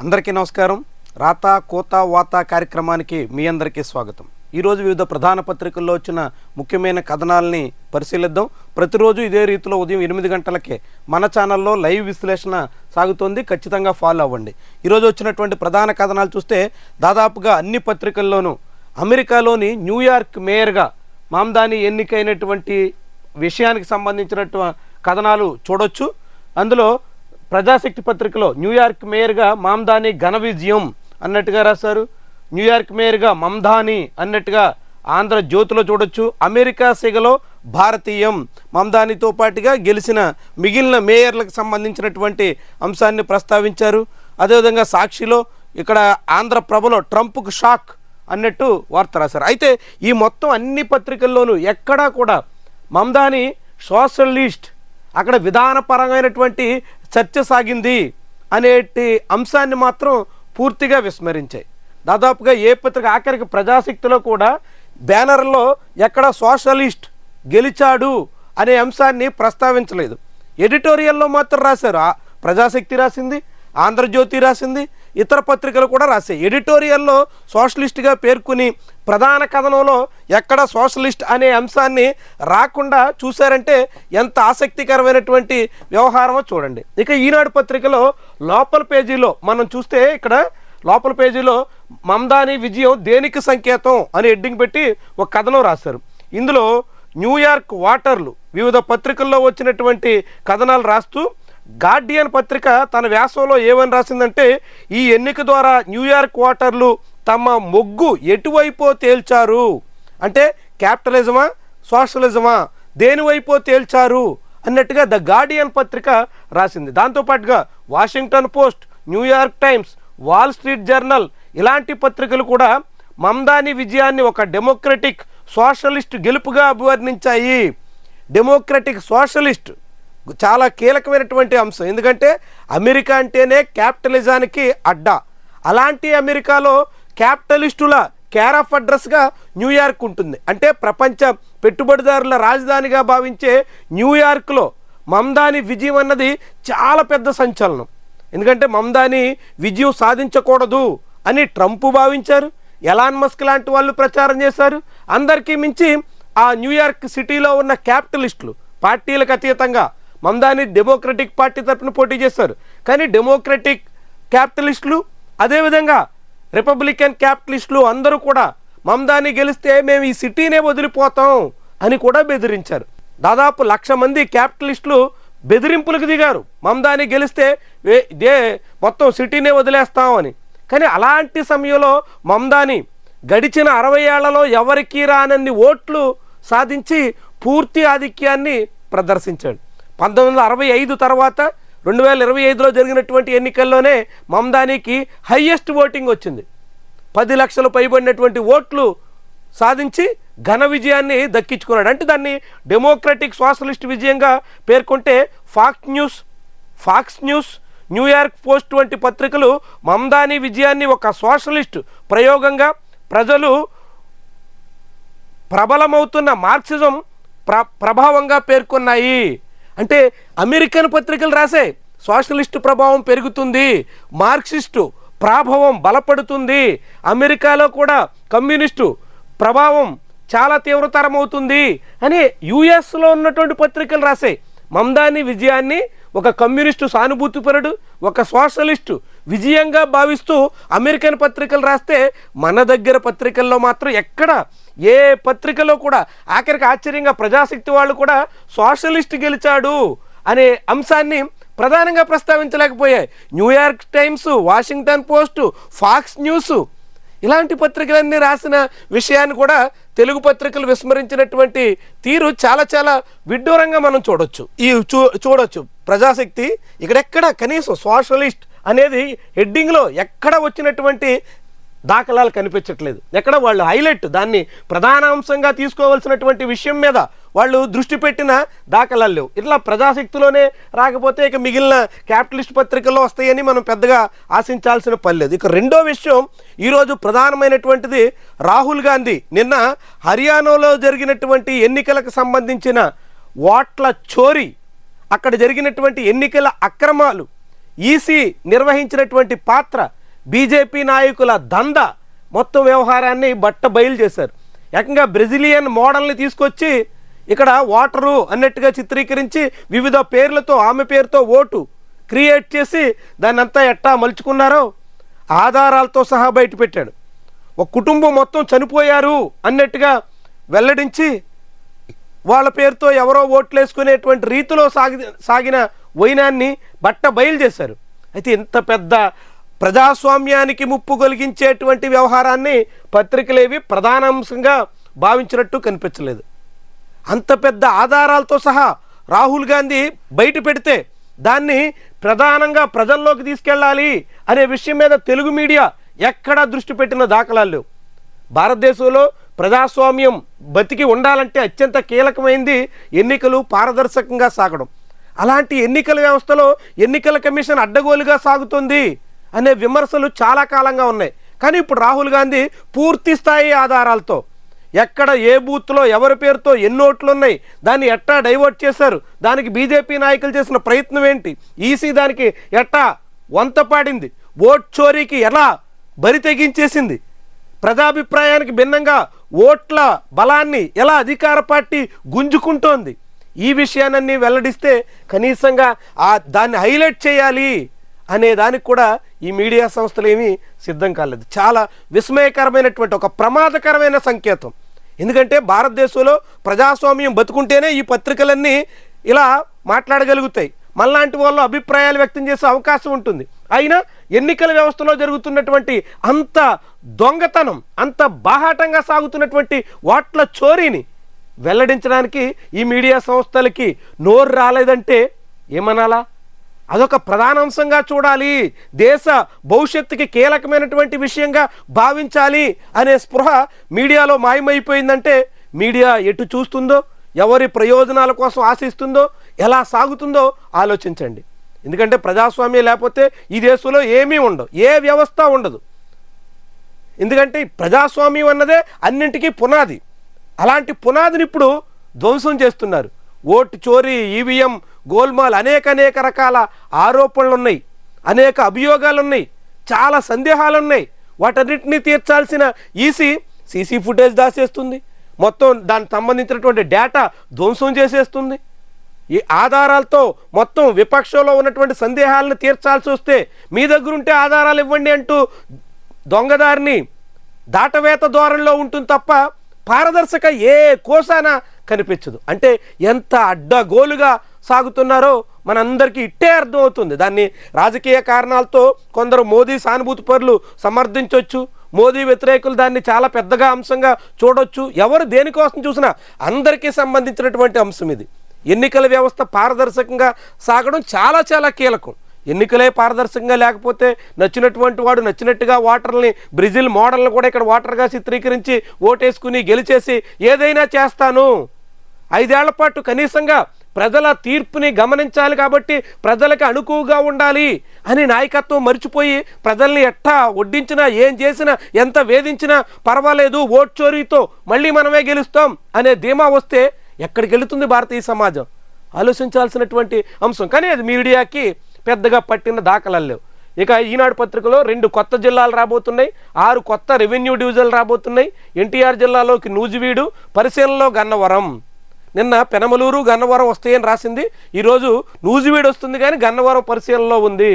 అందరికీ నమస్కారం. రాత కోత వాత కార్యక్రమానికి మీ అందరికీ స్వాగతం. ఈరోజు వివిధ ప్రధాన పత్రికల్లో వచ్చిన ముఖ్యమైన కథనాలని పరిశీలిద్దాం. ప్రతిరోజు ఇదే రీతిలో ఉదయం ఎనిమిది గంటలకే మన ఛానల్లో లైవ్ విశ్లేషణ సాగుతోంది. ఖచ్చితంగా ఫాలో అవ్వండి. ఈరోజు వచ్చినటువంటి ప్రధాన కథనాలు చూస్తే దాదాపుగా అన్ని పత్రికల్లోనూ అమెరికాలోని న్యూయార్క్ మేయర్గా మామ్దాని ఎన్నికైనటువంటి విషయానికి సంబంధించినటువంటి కథనాలు చూడొచ్చు. అందులో ప్రజాశక్తి పత్రికలో న్యూయార్క్ మేయర్గా మామ్దాని ఘన విజయం అన్నట్టుగా రాశారు. న్యూయార్క్ మేయర్గా మమ్దాని అన్నట్టుగా ఆంధ్ర జ్యోతిలో చూడొచ్చు. అమెరికా సిగలో భారతీయం. మమ్దానితో పాటుగా గెలిచిన మిగిలిన మేయర్లకు సంబంధించినటువంటి అంశాన్ని ప్రస్తావించారు. అదేవిధంగా సాక్షిలో ఇక్కడ ఆంధ్రప్రభలో ట్రంప్కు షాక్ అన్నట్టు వార్త రాశారు. అయితే ఈ మొత్తం అన్ని పత్రికల్లోనూ ఎక్కడా కూడా మమ్దాని సోషలిస్ట్ అక్కడ విధానపరమైనటువంటి చర్చ సాగింది అనేటి అంశాన్ని మాత్రం పూర్తిగా విస్మరించాయి. దాదాపుగా ఏ పత్రిక ఆఖరికి ప్రజాశక్తిలో కూడా బ్యానర్లో ఎక్కడ సోషలిస్ట్ గెలిచాడు అనే అంశాన్ని ప్రస్తావించలేదు. ఎడిటోరియల్లో మాత్రం రాశారు. ఆ ప్రజాశక్తి రాసింది ఆంధ్రజ్యోతి రాసింది ఇతర పత్రికలు కూడా రాశాయి. ఎడిటోరియల్లో సోషలిస్ట్గా పేర్కొని ప్రధాన కథనంలో ఎక్కడ సోషలిస్ట్ అనే అంశాన్ని రాకుండా చూశారంటే ఎంత ఆసక్తికరమైనటువంటి వ్యవహారమో చూడండి. ఇక ఈనాడు పత్రికలో లోపల పేజీలో మనం చూస్తే ఇక్కడ లోపల పేజీలో మమ్దాని విజయం దేనికి సంకేతం అని హెడ్డింగ్ పెట్టి ఒక కథనం రాశారు. ఇందులో న్యూయార్క్ వాటర్లు వివిధ పత్రికల్లో వచ్చినటువంటి కథనాలు రాస్తూ గార్డియన్ పత్రిక తన వ్యాసంలో ఏమని రాసిందంటే ఈ ఎన్నిక ద్వారా న్యూయార్క్ క్వార్టర్లు తమ మొగ్గు ఎటువైపో తేల్చారు. అంటే క్యాపిటలిజమా సోషలిజమా దేనివైపో తేల్చారు అన్నట్టుగా ద గార్డియన్ పత్రిక రాసింది. దాంతోపాటుగా Washington Post New York Times Wall Street Journal ఇలాంటి పత్రికలు కూడా మమ్దాని విజయాన్ని ఒక డెమోక్రటిక్ సోషలిస్ట్ గెలుపుగా అభివర్ణించాయి. డెమోక్రటిక్ సోషలిస్ట్ చాలా కీలకమైనటువంటి అంశం. ఎందుకంటే అమెరికా అంటేనే క్యాపిటలిజానికి అడ్డా. అలాంటి అమెరికాలో క్యాపిటలిస్టుల కేర్ ఆఫ్ అడ్రస్గా న్యూయార్క్ ఉంటుంది. అంటే ప్రపంచ పెట్టుబడిదారుల రాజధానిగా భావించే న్యూయార్క్లో మమ్దాని విజయం అన్నది చాలా పెద్ద సంచలనం. ఎందుకంటే మమ్దాని విజయం సాధించకూడదు అని ట్రంప్ భావించారు. ఎలాన్ మస్క్ లాంటి వాళ్ళు ప్రచారం చేశారు. అందరికీ మించి ఆ న్యూయార్క్ సిటీలో ఉన్న క్యాపిటలిస్టులు పార్టీలకు అతీతంగా మమ్దాని డెమోక్రటిక్ పార్టీ తరపున పోటీ చేస్తారు. కానీ డెమోక్రటిక్ క్యాపిటలిస్టులు అదేవిధంగా రిపబ్లికన్ క్యాపిటలిస్టులు అందరూ కూడా మమ్దాని గెలిస్తే మేము ఈ సిటీనే వదిలిపోతాం అని కూడా బెదిరించారు. దాదాపు లక్ష మంది క్యాపిటలిస్టులు బెదిరింపులకు దిగారు. మమ్దాని గెలిస్తే దే మొత్తం సిటీనే వదిలేస్తాం అని. కానీ అలాంటి సమయంలో మమ్దాని గడిచిన అరవై ఏళ్ళలో ఎవరికి రానన్ని ఓట్లు సాధించి పూర్తి ఆధిక్యాన్ని ప్రదర్శించాడు. పంతొమ్మిది వందల అరవై ఐదు తర్వాత రెండు వేల ఇరవై ఐదులో జరిగినటువంటి ఎన్నికల్లోనే మమ్దానికి హయ్యెస్ట్ ఓటింగ్ వచ్చింది. పది లక్షలు పైబడినటువంటి ఓట్లు సాధించి ఘన విజయాన్ని దక్కించుకున్నాడు. అంటే దాన్ని డెమోక్రటిక్ సోషలిస్ట్ విజయంగా పేర్కొంటే Fox News Fox News New York Post వంటి పత్రికలు మమ్దానీ విజయాన్ని ఒక సోషలిస్ట్ ప్రయోగంగా ప్రజలు ప్రబలమవుతున్న మార్క్సిజం ప్ర ప్రభావంగా పేర్కొన్నాయి. అంటే అమెరికన్ పత్రికలు రాసే సోషలిస్టు ప్రభావం పెరుగుతుంది మార్క్సిస్టు ప్రాభవం బలపడుతుంది అమెరికాలో కూడా కమ్యూనిస్టు ప్రభావం చాలా తీవ్రతరమవుతుంది అని యుఎస్లో ఉన్నటువంటి పత్రికలు రాసాయి మమ్దాని విజయాన్ని ఒక కమ్యూనిస్టు సానుభూతిపరుడు ఒక సోషలిస్టు విజయంగా భావిస్తూ అమెరికన్ పత్రికలు రాస్తే మన దగ్గర పత్రికల్లో మాత్రం ఎక్కడ ఏ పత్రికలో కూడా ఆఖరికి ఆశ్చర్యంగా ప్రజాశక్తి వాళ్ళు కూడా సోషలిస్ట్ గెలిచాడు అనే అంశాన్ని ప్రధానంగా ప్రస్తావించలేకపోయాయి. New York Times Washington Post Fox News ఇలాంటి పత్రికలన్నీ రాసిన విషయాన్ని కూడా తెలుగు పత్రికలు విస్మరించినటువంటి తీరు చాలా చాలా విడ్డూరంగా మనం చూడొచ్చు. ఈ చూ చూడొచ్చు. ప్రజాశక్తి ఇక్కడెక్కడ కనీసం సోషలిస్ట్ అనేది హెడ్డింగ్లో ఎక్కడ వచ్చినటువంటి దాఖలాలు కనిపించట్లేదు. ఎక్కడ వాళ్ళు హైలైట్ దాన్ని ప్రధాన అంశంగా తీసుకోవాల్సినటువంటి విషయం మీద వాళ్ళు దృష్టి పెట్టిన దాఖలాలు లేవు. ఇట్లా ప్రజాశక్తిలోనే రాకపోతే ఇక మిగిలిన క్యాపిటలిస్ట్ పత్రికల్లో వస్తాయని మనం పెద్దగా ఆశించాల్సిన పని లేదు. ఇక రెండో విషయం ఈరోజు ప్రధానమైనటువంటిది రాహుల్ గాంధీ. నిన్న హర్యానాలో జరిగినటువంటి ఎన్నికలకు సంబంధించిన ఓట్ల చోరీ అక్కడ జరిగినటువంటి ఎన్నికల అక్రమాలు ఈసీ నిర్వహించినటువంటి పాత్ర బీజేపీ నాయకుల దంద మొత్తం వ్యవహారాన్ని బట్ట బయలు చేశారు. ఏకంగా బ్రెజిలియన్ మోడల్ని తీసుకొచ్చి ఇక్కడ ఓటరు అన్నట్టుగా చిత్రీకరించి వివిధ పేర్లతో ఆమె పేరుతో ఓటు క్రియేట్ చేసి దాన్ని అంతా ఎట్టా మలుచుకున్నారో ఆధారాలతో సహా బయటపెట్టాడు ఒక కుటుంబం మొత్తం చనిపోయారు అన్నట్టుగా వెల్లడించి వాళ్ళ పేరుతో ఎవరో ఓట్లు వేసుకునేటువంటి రీతిలో సాగి సాగిన వైనాన్ని బట్ట బయలు చేశారు. అయితే ఇంత పెద్ద ప్రజాస్వామ్యానికి ముప్పు కలిగించేటువంటి వ్యవహారాన్ని పత్రికలేవి ప్రధానాంశంగా భావించినట్టు కనిపించలేదు. అంత పెద్ద ఆధారాలతో సహా రాహుల్ గాంధీ బయట పెడితే దాన్ని ప్రధానంగా ప్రజల్లోకి తీసుకెళ్ళాలి అనే విషయం మీద తెలుగు మీడియా ఎక్కడా దృష్టి పెట్టిన దాఖలాలు భారతదేశంలో ప్రజాస్వామ్యం బతికి ఉండాలంటే అత్యంత కీలకమైంది ఎన్నికలు పారదర్శకంగా సాగడం. అలాంటి ఎన్నికల వ్యవస్థలో ఎన్నికల కమిషన్ అడ్డగోలుగా సాగుతుంది అనే విమర్శలు చాలా కాలంగా ఉన్నాయి. కానీ ఇప్పుడు రాహుల్ గాంధీ పూర్తి స్థాయి ఆధారాలతో ఎక్కడ ఏ బూత్లో ఎవరి పేరుతో ఎన్ని ఓట్లు ఉన్నాయి దాన్ని ఎట్టా డైవర్ట్ చేశారు దానికి బీజేపీ నాయకులు చేసిన ప్రయత్నం ఏంటి? ఈసీ దానికి ఎట్టా వంత పాడింది? ఓట్ చోరీకి ఎలా బరి తెగించేసింది? ప్రజాభిప్రాయానికి భిన్నంగా ఓట్ల బలాన్ని ఎలా అధికార పార్టీ గుంజుకుంటోంది? ఈ విషయాన్ని వెల్లడిస్తే కనీసంగా ఆ దాన్ని హైలైట్ చేయాలి అనే దానికి కూడా ఈ మీడియా సంస్థలు ఏమీ సిద్ధం కాలేదు. చాలా విస్మయకరమైనటువంటి ఒక ప్రమాదకరమైన సంకేతం. ఎందుకంటే భారతదేశంలో ప్రజాస్వామ్యం బతుకుంటేనే ఈ పత్రికలన్నీ ఇలా మాట్లాడగలుగుతాయి. మళ్ళాంటి వాళ్ళు అభిప్రాయాలు వ్యక్తం చేసే అవకాశం ఉంటుంది. అయినా ఎన్నికల వ్యవస్థలో జరుగుతున్నటువంటి అంత దొంగతనం అంత బాహాటంగా సాగుతున్నటువంటి ఓట్ల చోరీని వెల్లడించడానికి ఈ మీడియా సంస్థలకి నోరు రాలేదంటే ఏమనాలా? అదొక ప్రధాన అంశంగా చూడాలి. దేశ భవిష్యత్తుకి కీలకమైనటువంటి విషయంగా భావించాలి అనే స్పృహ మీడియాలో మాయమైపోయిందంటే మీడియా ఎటు చూస్తుందో ఎవరి ప్రయోజనాల కోసం ఆశిస్తుందో ఎలా సాగుతుందో ఆలోచించండి. ఎందుకంటే ప్రజాస్వామ్యం లేకపోతే ఈ దేశంలో ఏమీ ఉండవు ఏ వ్యవస్థ ఉండదు. ఎందుకంటే ప్రజాస్వామ్యం అన్నదే అన్నింటికీ పునాది. అలాంటి పునాదిని ఇప్పుడు ధ్వంసం చేస్తున్నారు. ఓటు చోరీ ఈవీఎం గోల్మాల్ అనేక అనేక రకాల ఆరోపణలు ఉన్నాయి అనేక అభియోగాలు ఉన్నాయి చాలా సందేహాలు ఉన్నాయి వాటన్నిటిని తీర్చాల్సిన ఈసీ సీసీ ఫుటేజ్ దాచేస్తుంది. మొత్తం దానికి సంబంధించినటువంటి డేటా ధ్వంసం చేసేస్తుంది. ఈ ఆధారాలతో మొత్తం విపక్షంలో ఉన్నటువంటి సందేహాలను తీర్చాల్సి వస్తే మీ దగ్గర ఉంటే ఆధారాలు ఇవ్వండి అంటూ దొంగదారిని దాటవేత ధోరణిలో ఉంటుంది తప్ప పారదర్శక ఏ కోసాన కనిపించదు. అంటే ఎంత అడ్డగోలుగా సాగుతున్నారో మనందరికీ ఇట్టే అర్థమవుతుంది. దాన్ని రాజకీయ కారణాలతో కొందరు మోదీ సానుభూతి పరులు సమర్థించవచ్చు మోదీ వ్యతిరేకులు దాన్ని చాలా పెద్దగా అంశంగా చూడొచ్చు. ఎవరు దేనికోసం చూసినా అందరికీ సంబంధించినటువంటి అంశం ఇది. ఎన్నికల వ్యవస్థ పారదర్శకంగా సాగడం చాలా చాలా కీలకం. ఎన్నికలే పారదర్శకంగా లేకపోతే నచ్చినటువంటి వాడు నచ్చినట్టుగా ఓటర్ని బ్రెజిల్ మోడల్ని కూడా ఇక్కడ ఓటర్గా చిత్రీకరించి ఓటేసుకుని గెలిచేసి ఏదైనా చేస్తాను. ఐదేళ్ళ పాటు కనీసంగా ప్రజల తీర్పుని గమనించాలి కాబట్టి ప్రజలకు అనుకువగా ఉండాలి అని నాయకత్వం మర్చిపోయి ప్రజల్ని ఎట్టా ఒడ్డించినా ఏం చేసినా ఎంత వేధించినా పర్వాలేదు ఓట్ చోరీతో మళ్ళీ మనమే గెలుస్తాం అనే ధీమా వస్తే ఎక్కడికి వెళుతుంది భారతీయ సమాజం? ఆలోచించాల్సినటువంటి అంశం. కానీ అది మీడియాకి పెద్దగా పట్టిన దాఖలాలు ఇక ఈనాడు పత్రికలో రెండు కొత్త జిల్లాలు రాబోతున్నాయి ఆరు కొత్త రెవెన్యూ డివిజన్లు రాబోతున్నాయి. ఎన్టీఆర్ జిల్లాలోకి నూజివీడు పరిశీలనలో గన్నవరం. నిన్న పెనమలూరు గన్నవరం వస్తాయని రాసింది. ఈరోజు నూజివీడు వస్తుంది కానీ గన్నవరం పరిశీలనలో ఉంది.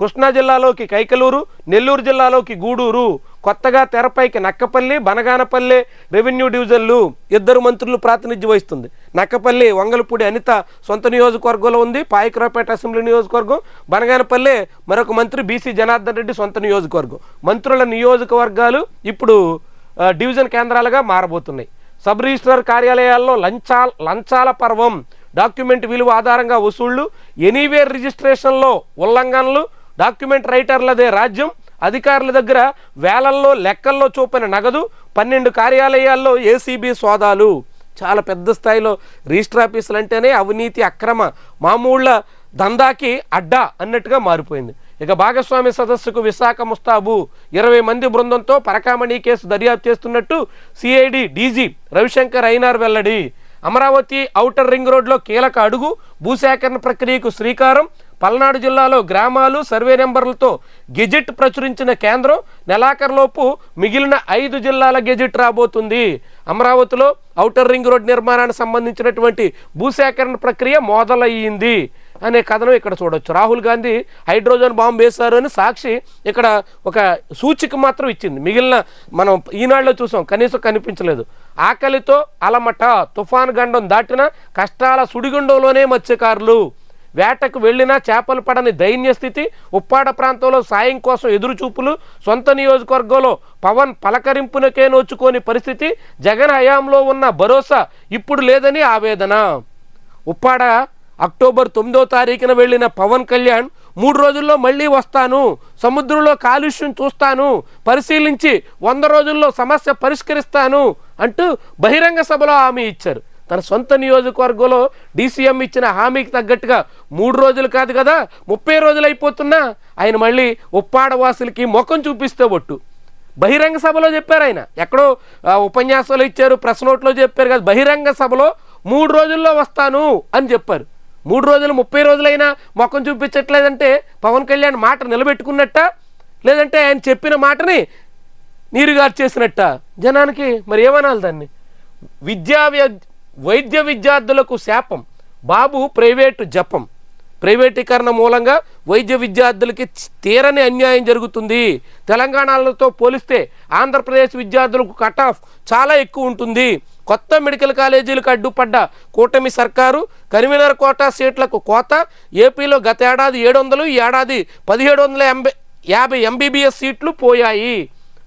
కృష్ణా జిల్లాలోకి కైకలూరు నెల్లూరు జిల్లాలోకి గూడూరు కొత్తగా తెరపైకి నక్కపల్లి బనగానపల్లి రెవెన్యూ డివిజన్లు ఇద్దరు మంత్రులు ప్రాతినిధ్యం వహిస్తుంది. నక్కపల్లి వంగలపూడి అనిత సొంత నియోజకవర్గంలో ఉంది. పాయకరావుపేట అసెంబ్లీ నియోజకవర్గం బనగానపల్లి మరొక మంత్రి బీసీ జనార్దన్ రెడ్డి సొంత నియోజకవర్గం. మంత్రుల నియోజకవర్గాలు ఇప్పుడు డివిజన్ కేంద్రాలుగా మారబోతున్నాయి. సబ్ రిజిస్ట్రార్ కార్యాలయాల్లో లంచాల లంచాల పర్వం డాక్యుమెంట్ విలువ ఆధారంగా వసూళ్ళు ఎనీవేర్ రిజిస్ట్రేషన్లో ఉల్లంఘనలు డాక్యుమెంట్ రైటర్లదే రాజ్యం అధికారుల దగ్గర వేలల్లో లెక్కల్లో చూపిన నగదు పన్నెండు కార్యాలయాల్లో ఏసీబీ సోదాలు. చాలా పెద్ద స్థాయిలో రిజిస్టర్ ఆఫీసులు అంటేనే అవినీతి అక్రమ మామూళ్ళ దందాకి అడ్డా అన్నట్టుగా మారిపోయింది. ఇక భాగస్వామి సదస్సుకు విశాఖ ముస్తాబు ఇరవై మంది బృందంతో పరకామణి కేసు దర్యాప్తు చేస్తున్నట్టు సిఐడి డీజీ రవిశంకర్ అయినార్ వెల్లడి. అమరావతి ఔటర్ రింగ్ రోడ్లో కీలక అడుగు భూసేకరణ ప్రక్రియకు శ్రీకారం పల్నాడు జిల్లాలో గ్రామాలు సర్వే నెంబర్లతో గెజిట్ ప్రచురించిన కేంద్రం నెలాఖరులోపు మిగిలిన ఐదు జిల్లాల గెజిట్ రాబోతుంది. అమరావతిలో ఔటర్ రింగ్ రోడ్ నిర్మాణానికి సంబంధించినటువంటి భూసేకరణ ప్రక్రియ మొదలయ్యింది. అనే కథనం ఇక్కడ చూడొచ్చు. రాహుల్ గాంధీ హైడ్రోజన్ బాంబు వేశారు అని సాక్షి ఇక్కడ ఒక సూచిక మాత్రం ఇచ్చింది. మిగిలిన మనం ఈనాడులో చూసాం కనీసం కనిపించలేదు. ఆకలితో అలమట తుఫాన్ గండం దాటిన కష్టాల సుడిగుండంలోనే మత్స్యకారులు. వేటకు వెళ్ళినా చేపలు పడని దైన్య స్థితి ఉప్పాడ ప్రాంతంలో సాయం కోసం ఎదురుచూపులు సొంత నియోజకవర్గంలో పవన్ పలకరింపునకే నోచుకోని పరిస్థితి జగన్ హయాంలో ఉన్న భరోసా ఇప్పుడు లేదని ఆవేదన. ఉప్పాడ అక్టోబర్ తొమ్మిదో తారీఖున వెళ్ళిన పవన్ కళ్యాణ్ మూడు రోజుల్లో మళ్ళీ వస్తాను సముద్రంలో కాలుష్యం చూస్తాను పరిశీలించి వంద రోజుల్లో సమస్య పరిష్కరిస్తాను అంటూ బహిరంగ సభలో హామీ ఇచ్చారు. తన సొంత నియోజకవర్గంలో డీసీఎం ఇచ్చిన హామీకి తగ్గట్టుగా మూడు రోజులు కాదు కదా ముప్పై రోజులు అయిపోతున్నా ఆయన మళ్ళీ ఉప్పాడవాసులకి ముఖం చూపిస్తే ఒట్టు. బహిరంగ సభలో చెప్పారు ఆయన. ఎక్కడో ఉపన్యాసాలు ఇచ్చారు ప్రెస్ నోట్లో చెప్పారు కదా బహిరంగ సభలో మూడు రోజుల్లో వస్తాను అని చెప్పారు. మూడు రోజులు ముప్పై రోజులైనా ముఖం చూపించట్లేదంటే పవన్ కళ్యాణ్ మాట నిలబెట్టుకున్నట్ట? లేదంటే ఆయన చెప్పిన మాటని నీరుగారు చేసినట్ట? జనానికి మరి ఏమనాలి దాన్ని? విద్యా వ్య- వైద్య విద్యార్థులకు శాపం బాబు ప్రైవేటు జపం. ప్రైవేటీకరణ మూలంగా వైద్య విద్యార్థులకి తీరని అన్యాయం జరుగుతుంది. తెలంగాణలతో పోలిస్తే ఆంధ్రప్రదేశ్ విద్యార్థులకు కట్ ఆఫ్ చాలా ఎక్కువ ఉంటుంది. కొత్త మెడికల్ కాలేజీలకు అడ్డుపడ్డ కూటమి సర్కారు కన్వీనర్ కోటా సీట్లకు కోత. ఏపీలో గత ఏడాది ఏడు వందలు ఈ ఏడాది పదిహేడు వందల ఎంబై యాభై ఎంబీబీఎస్ సీట్లు పోయాయి.